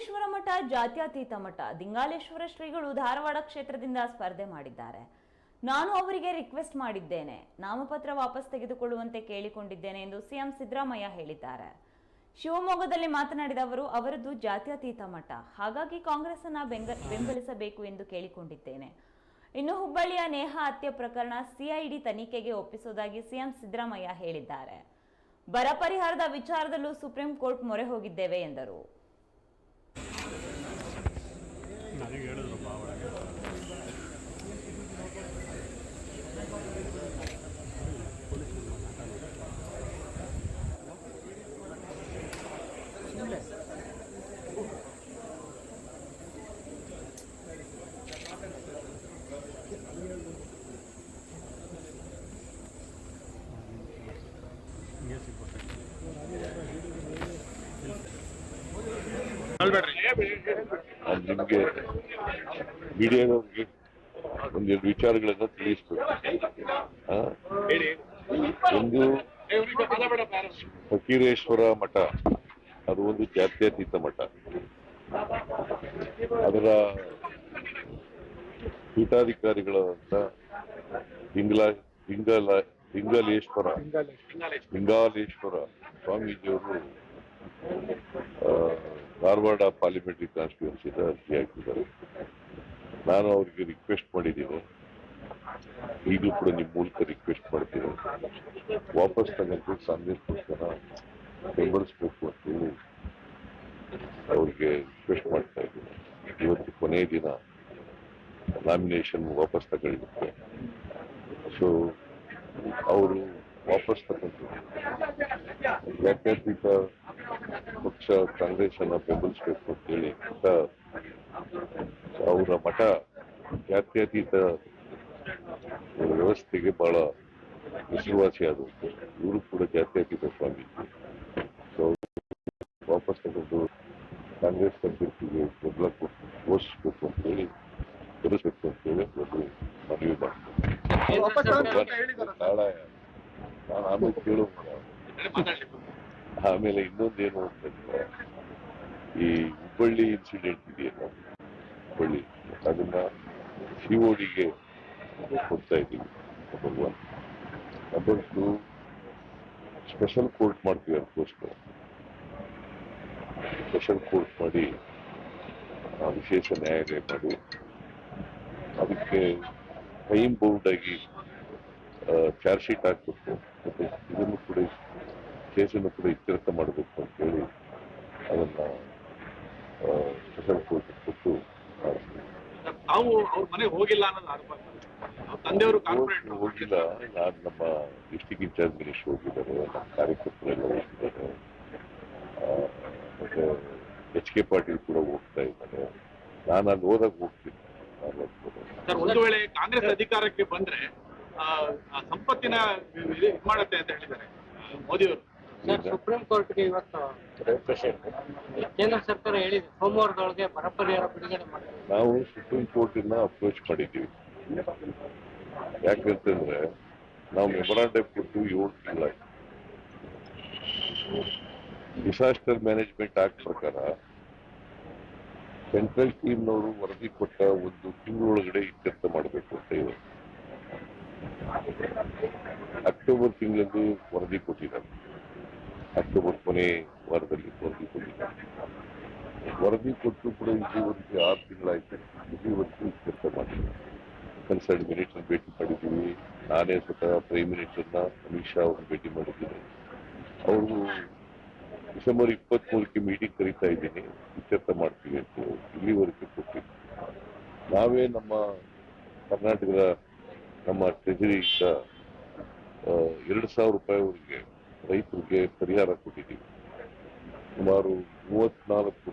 ದಿಂಗಾಲೇಶ್ವರ ಮಠ, ಜಾತ್ಯತೀತ ಮಠ, ದಿಂಗಾಲೇಶ್ವರ ಶ್ರೀಗಳು ಧಾರವಾಡ ಕ್ಷೇತ್ರದಿಂದ ಸ್ಪರ್ಧೆ ಮಾಡಿದ್ದಾರೆ. ನಾನು ಅವರಿಗೆ ರಿಕ್ವೆಸ್ಟ್ ಮಾಡಿದ್ದೇನೆ. ನಾಮಪತ್ರ ವಾಪಸ್ ತೆಗೆದುಕೊಳ್ಳುವಂತೆ ಕೇಳಿಕೊಂಡಿದ್ದೇನೆ ಎಂದು ಸಿಎಂ ಸಿದ್ದರಾಮಯ್ಯ ಹೇಳಿದ್ದಾರೆ. ಶಿವಮೊಗ್ಗದಲ್ಲಿ ಮಾತನಾಡಿದ ಅವರು ಅವರದ್ದು ಜಾತ್ಯತೀತ ಮಠ. ಹಾಗಾಗಿ ಕಾಂಗ್ರೆಸ್ ಅನ್ನ ಬೆಂಬಲಿಸಬೇಕು ಎಂದು ಕೇಳಿಕೊಂಡಿದ್ದೇನೆ. ಇನ್ನು ಹುಬ್ಬಳ್ಳಿಯ ನೇಹ ಹತ್ಯೆ ಪ್ರಕರಣ ಸಿಐಡಿ ತನಿಖೆಗೆ ಒಪ್ಪಿಸುವುದಾಗಿ ಸಿಎಂ ಸಿದ್ದರಾಮಯ್ಯ ಹೇಳಿದ್ದಾರೆ. ಬರ ಪರಿಹಾರದ ವಿಚಾರದಲ್ಲೂ ಸುಪ್ರೀಂ ಕೋರ್ಟ್ ಮೊರೆ ಹೋಗಿದ್ದೇವೆ ಎಂದರು. Nadie quiere ನಾನು ನಿಮಗೆ ಮೀಡಿಯಾದವ್ರಿಗೆ ಒಂದೆರಡು ವಿಚಾರಗಳನ್ನ ತಿಳಿಸ್ಬೇಕು? ಒಂದು ಫಕೀರೇಶ್ವರ ಮಠ. ಅದು ಒಂದು ಜಾತ್ಯತೀತ ಮಠ. ಅದರ ಪೀಠಾಧಿಕಾರಿಗಳಾದಂತ ದಿಂಗಲ ಹಿಂಗಲೇಶ್ವರ ಲಿಂಗಾಲೇಶ್ವರ ಸ್ವಾಮೀಜಿಯವರು ಧಾರವಾಡ ಪಾರ್ಲಿಮೆಂಟರಿ ಕಾನ್ಸ್ಟಿಟ್ಯೂನ್ಸಿಯಿಂದ ಅರ್ಜಿ ಹಾಕಿದ್ದಾರೆ. ನಾನು ಅವರಿಗೆ ರಿಕ್ವೆಸ್ಟ್ ಮಾಡಿದ್ದೀನಿ. ಈಗಲೂ ಕೂಡ ನಿಮ್ಮ ಮೂಲಕ ರಿಕ್ವೆಸ್ಟ್ ಮಾಡ್ತೀನಿ. ವಾಪಸ್ ತಗೊಂಡು ಪಕ್ಷನ ಬೆಂಬಲಿಸ್ಬೇಕು ಅಂತ ಹೇಳಿ ಅವ್ರಿಗೆ ರಿಕ್ವೆಸ್ಟ್ ಮಾಡ್ತಾ ಇದ್ದೀನಿ. ಇವತ್ತು ಕೊನೆಯ ದಿನ ನಾಮಿನೇಷನ್ ವಾಪಸ್ ತಗೊಳ್ಳಿಕ್ಕೆ. ಸೊ ಅವರು ವಾಪಸ್ ತಗೊಂಡು ಜಾತ್ಯತೀತ ಪಕ್ಷ ಕಾಂಗ್ರೆಸ್ ಅನ್ನ ಬೆಂಬಲಿಸಬೇಕು ಅಂತ ಹೇಳಿ ಅಂತ ಅವರ ಮಠ ಜಾತ್ಯತೀತ ವ್ಯವಸ್ಥೆಗೆ ಬಹಳ ಹೆಸರುವಾಸಿಯಾದವರು ಇವರು ಕೂಡ ಜಾತ್ಯತೀತ ಸ್ವಾಮಿ. ಸೊ ವಾಪಸ್ ತಗೊಂಡು ಕಾಂಗ್ರೆಸ್ ಅಭ್ಯರ್ಥಿಗೆ ಬೆಂಬಲ ಕೊಟ್ಟು ಘೋಷಿಸಬೇಕು ಅಂತೇಳಿ ತೋರಿಸ್ಬೇಕು ಅಂತ ಹೇಳಿ ಒಂದು ಮನವಿ ಮಾಡ್ತಾರೆ ಕಾಳಾಯ ನಾನು ಆಮೇಲೆ ಕೇಳು ಆಮೇಲೆ ಇನ್ನೊಂದು ಇನ್ನೊಂದೇನು ಅಂತಂದ್ರೆ, ಈ ಹುಬ್ಬಳ್ಳಿ ಇನ್ಸಿಡೆಂಟ್ ಇದೆಯಲ್ಲ ಹುಬ್ಬಳ್ಳಿ. ಅದನ್ನ ಸಿಒಡಿಗೆ ಕೊಡ್ತಾ ಇದ್ದೀವಿ number one number two special court ಮಾಡ್ತೀವಿ ಅದಕ್ಕೋಸ್ಕರ. ಸ್ಪೆಷಲ್ ಕೋರ್ಟ್ ಮಾಡಿ ವಿಶೇಷ ನ್ಯಾಯಾಲಯ ಮಾಡಿ, ಅದಕ್ಕೆ ಟೈಮ್ ಬೌಂಡ್ ಆಗಿ ಚಾರ್ಜ್ ಶೀಟ್ ಹಾಕ್ಬೇಕು ಮತ್ತೆ ಇದನ್ನು ಕೂಡ ಕೇಸನ್ನು ಕೂಡ ಇತ್ಯರ್ಥ ಮಾಡಬೇಕು ಅಂತ ಹೇಳಿ ಅದನ್ನ ಸ್ಪೆಷಲ್ ಕೋರ್ಟ್ ಕೊಟ್ಟು. ತಾವು ಅವ್ರ ಮನೆಗೆ ಹೋಗಿಲ್ಲ ಅನ್ನೋದು ಆರೋಪ ತಂದೆಯವರು ಕಾರ್ಪೊರೇಟ್ ಹೋಗಿಲ್ಲ. ನಾನು ನಮ್ಮ ಡಿಸ್ಟಿಕ್ ಇನ್ಚಾರ್ಜ್ ಮಿನಿಸ್ಟರ್ ಹೋಗಿದ್ದಾರೆ ನಮ್ಮ ಕಾರ್ಯಕರ್ತರೆಲ್ಲ ಹೋಗಿದ್ದಾರೆ. ಮತ್ತೆ ಎಚ್ ಕೆ ಪಾಟೀಲ್ ಕೂಡ ಹೋಗ್ತಾ ಇದ್ದಾರೆ. ನಾನು ಅಲ್ಲಿ ಹೋದಾಗ ಹೋಗ್ತೀನಿ. ಸರ್ ಒಂದು ವೇಳೆ ಕಾಂಗ್ರೆಸ್ ಅಧಿಕಾರಕ್ಕೆ ಬಂದ್ರೆ ಸಂಪತ್ತಿನ ಮಾಡುತ್ತೆ ಅಂತ ಹೇಳಿದ್ದಾರೆ ಮೋದಿಯವರು. ಸರ್ ಸುಪ್ರೀಂ ಕೋರ್ಟ್ಗೆ ಇವತ್ತು ಕೇಂದ್ರ ಸರ್ಕಾರ ಹೇಳಿದೆ ಸೋಮವಾರದೊಳಗೆ ಬರ ಪರಿಹಾರ ಬಿಡುಗಡೆ ಮಾಡಿ ನಾವು ಸುಪ್ರೀಂ ಕೋರ್ಟಿನ ಅಪ್ರೋಚ್ ಮಾಡಿದ್ದೀವಿ. ಯಾಕಂತಂದ್ರೆ ನಾವು ಮೆಮೊರಾಂಡಮ್ ಕೊಟ್ಟು ಏಳು ತಿಂಗಳಾಯ್ತು ಡಿಸಾಸ್ಟರ್ ಮ್ಯಾನೇಜ್ಮೆಂಟ್ ಆಕ್ಟ್ ಪ್ರಕಾರ ಸೆಂಟ್ರಲ್ ಟೀಮ್ನವರು ವರದಿ ಕೊಟ್ಟ ಒಂದು ತಿಂಗಳೊಳಗಡೆ ಇತ್ಯರ್ಥ ಮಾಡಬೇಕು ಅಂತ ಇದೆ ಅಕ್ಟೋಬರ್ ತಿಂಗಳಲ್ಲಿ ವರದಿ ಕೊಟ್ಟಿದ್ದಾರೆ. ಅಕ್ಟೋಬರ್ ಕೊನೆ ವಾರದಲ್ಲಿ ವರದಿ ಕೊಟ್ಟಿದ್ದಾರೆ ವರದಿ ಕೊಟ್ಟು ಕೂಡ ಇಲ್ಲಿವರೆಗೆ ಆರು ತಿಂಗಳಾಯ್ತು. ಇಲ್ಲಿವರೆಗೂ ಕೆಲಸ ಮಾಡಿಲ್ಲ. ಕನ್ಸರ್ನ್ ಮಿನಿಸ್ಟರ್ ಭೇಟಿ ಮಾಡಿದ್ದೀವಿ. ನಾನೇ ಸ್ವತಃ ಪ್ರೈಮ್ ಮಿನಿಸ್ಟರ್ನ ಅಮಿತ್ ಶಾ ಅವ್ರನ್ನ ಭೇಟಿ ಮಾಡಿದ್ದೀನಿ. ಅವರು ಡಿಸೆಂಬರ್ ಇಪ್ಪತ್ಮೂರಕ್ಕೆ ಮೀಟಿಂಗ್ ಕರೀತಾ ಇದ್ದೀನಿ. ಇತ್ಯರ್ಥ ಮಾಡ್ತೀವಿ ಅಂತ ಇಲ್ಲಿವರೆಗೆ ಕೊಟ್ಟಿದ್ದೀವಿ ನಾವೇ ನಮ್ಮ ಕರ್ನಾಟಕದ ನಮ್ಮ ಟ್ರೆಜರಿಯಿಂದ ಎರಡು ಸಾವಿರ ರೂಪಾಯಿವರೆಗೆ ರೈತರಿಗೆ ಪರಿಹಾರ ಕೊಟ್ಟಿದ್ದೀವಿ. ಸುಮಾರು ಮೂವತ್ನಾಲ್ಕು